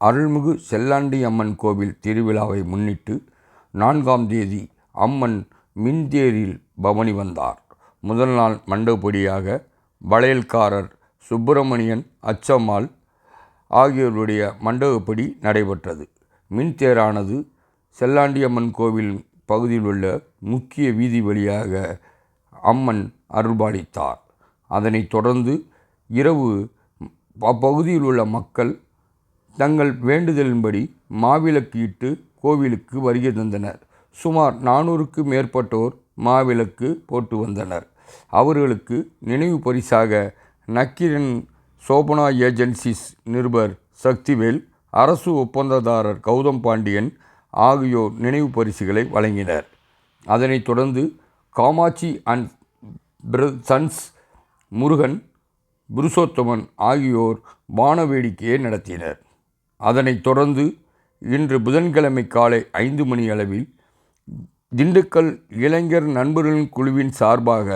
அருள்மிகு செல்லாண்டி அம்மன் கோவில் திருவிழாவை முன்னிட்டு நான்காம் தேதி அம்மன் மின்தேரில் பவனி வந்தார். முதல் நாள் மண்டபடியாக வளையல்காரர் சுப்பிரமணியன், அச்சம்மாள் ஆகியோருடைய மண்டபப்படி நடைபெற்றது. மின்தேரானது செல்லாண்டியம்மன் கோவில் பகுதியில் உள்ள முக்கிய வீதி வழியாக அம்மன் அருள்பாலித்தார். அதனைத் தொடர்ந்து இரவு அப்பகுதியில் உள்ள மக்கள் தங்கள் வேண்டுதலின்படி மாவிளக்கு இட்டு கோவிலுக்கு வருகை தந்தனர். சுமார் நானூறுக்கு மேற்பட்டோர் மாவிளக்கு போட்டு வந்தனர். அவர்களுக்கு நினைவு பரிசாக நக்கீரன் சோபனா ஏஜென்சிஸ் நிருபர் சக்திவேல், அரசு ஒப்பந்ததாரர் கௌதம் பாண்டியன் ஆகியோர் நினைவு பரிசுகளை வழங்கினர். அதனைத் தொடர்ந்து காமாட்சி அண்ட் சன்ஸ் முருகன், புருஷோத்தமன் ஆகியோர் வான வேடிக்கையை நடத்தினர். அதனைத் தொடர்ந்து இன்று புதன்கிழமை காலை ஐந்து மணி அளவில் திண்டுக்கல் இளைஞர் நண்பர்களின் குழுவின் சார்பாக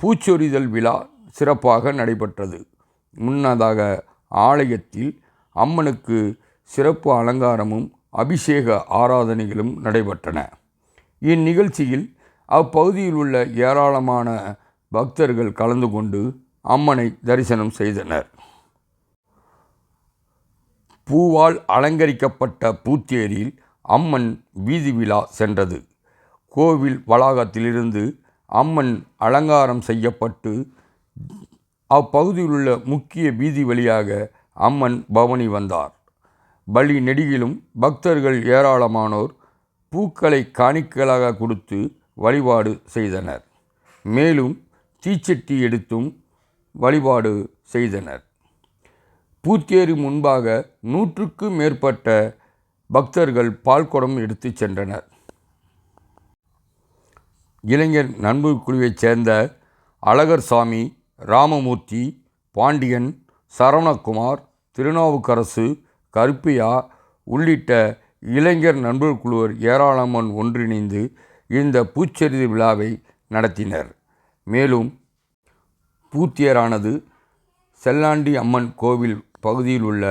பூச்சொரிதல் விழா சிறப்பாக நடைபெற்றது. முன்னதாக ஆலயத்தில் அம்மனுக்கு சிறப்பு அலங்காரமும், அபிஷேக ஆராதனைகளும் நடைபெற்றன. இந்நிகழ்ச்சியில் அப்பகுதியில் உள்ள ஏராளமான பக்தர்கள் கலந்து கொண்டு அம்மனை தரிசனம் செய்தனர். பூவால் அலங்கரிக்கப்பட்ட பூத்தேரில் அம்மன் வீதி விழா சென்றது. கோவில் வளாகத்திலிருந்து அம்மன் அலங்காரம் செய்யப்பட்டு அப்பகுதியிலுள்ள முக்கிய வீதி வழியாக அம்மன் பவனி வந்தார். பலி நெடுகிலும் பக்தர்கள் ஏராளமானோர் பூக்களை காணிக்கலாக கொடுத்து வழிபாடு செய்தனர். மேலும் தீச்சட்டி எடுத்தும் வழிபாடு செய்தனர். பூத்தேரி முன்பாக நூற்றுக்கு மேற்பட்ட பக்தர்கள் பால்குடம் எடுத்துச் சென்றனர். இளைஞர் நண்பு குழுவைச் சேர்ந்த அழகர்சாமி, ராமமூர்த்தி, பாண்டியன், சரவணகுமார், திருநாவுக்கரசு, கருப்பியா உள்ளிட்ட இளைஞர் நண்பர் குழுவர் ஏராளமானோர் ஒன்றிணைந்து இந்த பூச்சொரிதல் விழாவை நடத்தினர். மேலும் பூத்தியரானது செல்லாண்டி அம்மன் கோவில் பகுதியில் உள்ள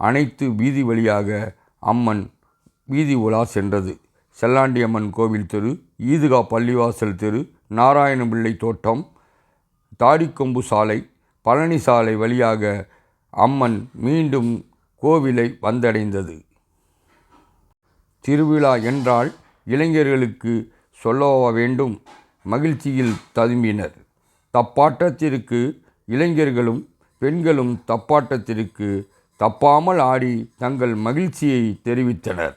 அனைத்து வீதி வழியாக அம்மன் வீதி உலா சென்றது. செல்லாண்டியம்மன் கோவில் தெரு, ஈதுகா பள்ளிவாசல் தெரு, நாராயணபிள்ளை தோட்டம், தாடிக்கொம்பு சாலை, பழனி சாலை வழியாக அம்மன் மீண்டும் கோவிலை வந்தடைந்தது. திருவிழா என்றால் இளைஞர்களுக்கு சொல்லவா வேண்டும் மகிழ்ச்சியில் ததும்பினர். தப்பாட்டத்திற்கு இளைஞர்களும், பெண்களும் தப்பாட்டத்திற்கு தப்பாமல் ஆடி தங்கள் மகிழ்ச்சியை தெரிவித்தனர்.